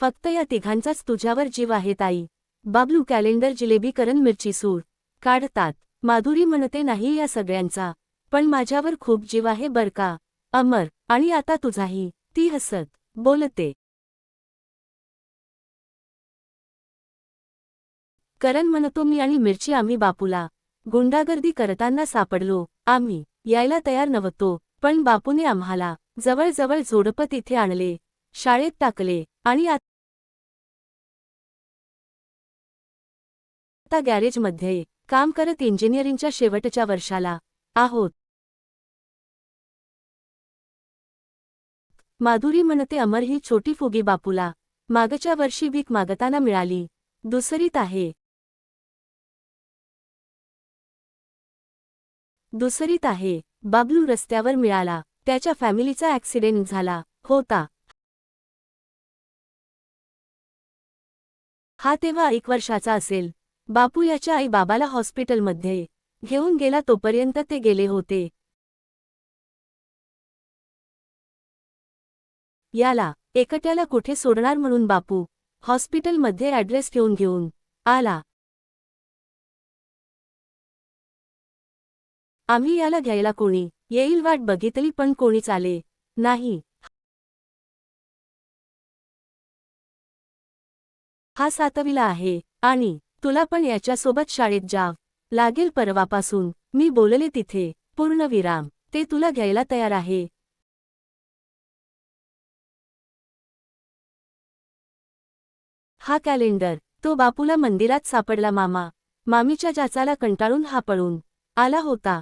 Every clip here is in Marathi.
फक्त या तिघांचाच तुझ्यावर जीव आहे ताई. बाबलू कॅलेंडर जिलेबी करण मिरची सूर. काढतात. माधुरी म्हणते नाही या सगळ्यांचा. पण माझ्यावर खूप जीव आहे बर का? अमर आणि आता तुझाही. ती हसत बोलते. करण म्हणतो मी आणि मिरची आम्ही बापूला. गुंडागर्दी करताना सापडलो. आम्ही यायला तयार नव्हतो पण बापूने आम्हाला जवळजवळ जोडपं तिथे आणले. शाळेत टाकले आणि आता गॅरेजमध्ये काम करत इंजिनिअरिंगच्या शेवटच्या वर्षाला आहोत. माधुरी म्हणते अमर ही छोटी फुगी बापूला मागच्या वर्षी भीक मागताना मिळाली दुसरीत आहे. दुसरीत आहे. बाबलू रस्त्यावर मिळाला त्याच्या फॅमिलीचा ऍक्सिडेंट झाला होता. हा तेव्हा एक वर्षाचा असेल. बापू याच्या आई बाबाला हॉस्पिटलमध्ये घेऊन गेला तोपर्यंत ते गेले होते. याला एकट्याला कुठे सोडणार म्हणून बापू हॉस्पिटलमध्ये ॲड्रेस ठेवून घेऊन आला. आम्ही याला घ्यायला कोणी येईल वाट बघितली पण कोणीच आले नाही. हा सातवीला आहे आणि तुला पण याच्यासोबत शाळेत जाव लागेल परवापासून. मी बोलले तिथे. पूर्णविराम ते तुला घ्यायला तयार आहे. हा कॅलेंडर. तो बापूला मंदिरात सापडला मामा. मामीच्या जाचाला कंटाळून हा पळून आला होता.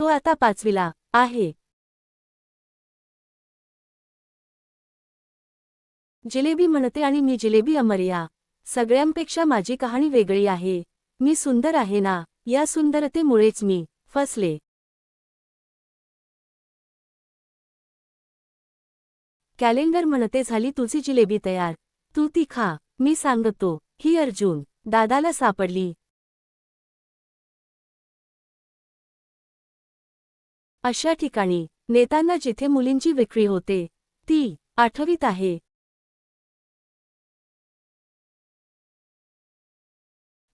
तो आता पाचवीला आहे. जिलेबी म्हणते आणि मी जिलेबी अमर्या. सगळ्यांपेक्षा माझी कहाणी वेगळी आहे. मी सुंदर आहे ना? या सुंदरतेमुळेच मी फसले. कॅलेंडर म्हणते झाली तुझी जिलेबी तयार. तू ती खा. मी सांगतो ही अर्जुन दादाला सापडली. अशा ठिकाणी नेतांना जिथे मुलींची विक्री होते ती आठवीत आहे.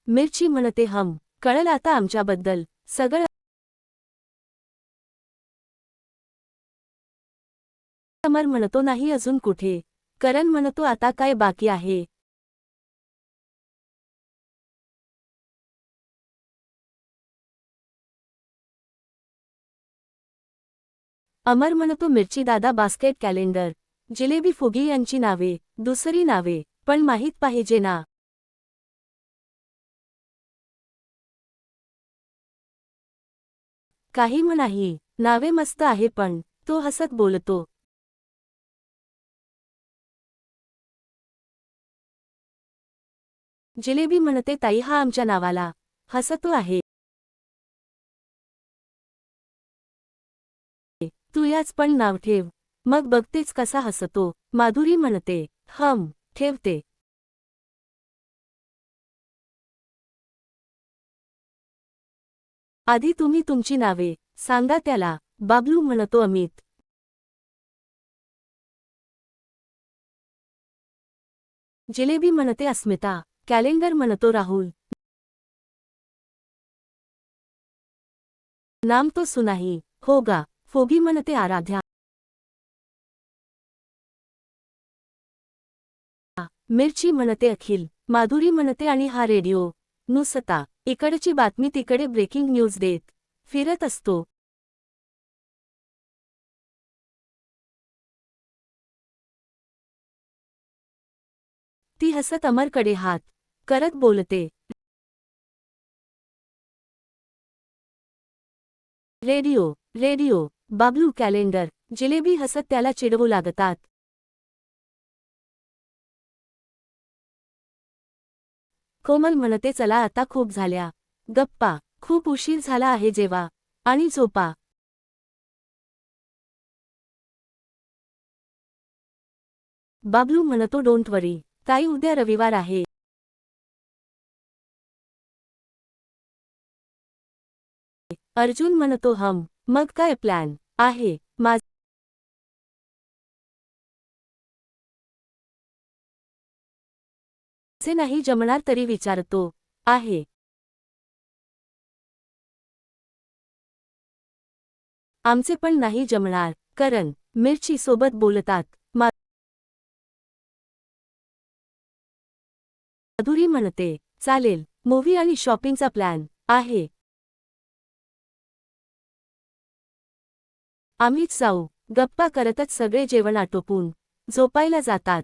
मिरची म्हणते हम कळल आता आमच्याबद्दल. सगळं अमर म्हणतो नाही अजून कुठे. करण म्हणतो आता काय बाकी आहे? अमर म्हणतो मिरची दादा बास्केट कॅलेंडर. जिलेबी फुगी यांची नावे दुसरी नावे पण माहीत पाहिजे ना. काही नाही नावे मस्त आहे पण तो हसत बोलतो. जिलेबी म्हणते ताई हा आमच्या नावाला. हसतो आहे. तू याच पण नाव ठेव. मग बघतेच कसा हसतो. माधुरी म्हणते हम ठेवते. आधी तुम्ही तुमची नावे सांगा त्याला बाबलू म्हणतो अमित. जिलेबी म्हणते अस्मिता कॅलेंडर म्हणतो राहुल. नाम तो सुनाही होगा फोगी म्हणते आराध्या. मिरची म्हणते अखिल माधुरी म्हणते आणि हा रेडिओ नुसता. इकडची बातमी तिकडे ब्रेकिंग न्यूज देत फिरत असतो. ती हसत अमरकडे हात करत बोलते. Radio radio Bablu calendar jalebi हसत त्याला चिडवू लागतात. कोमल म्हणते चला आता खूप झाल्या. गप्पा. खूप उशीर झाला आहे जेवा आणि झोपा. बाबलू म्हणतो डोंट वरी ताई उद्या रविवार आहे. अर्जुन म्हणतो हम मग काय प्लॅन आहे. आमचे नाही जमणार तरी विचारतो आहे. आमचे पण नाही जमणार करण मिरची सोबत बोलतात माधुरी म्हणते चालेल मूव्ही आणि शॉपिंगचा प्लॅन आहे. आम्हीच जाऊ गप्पा करतच सगळे जेवण आटोपून झोपायला जातात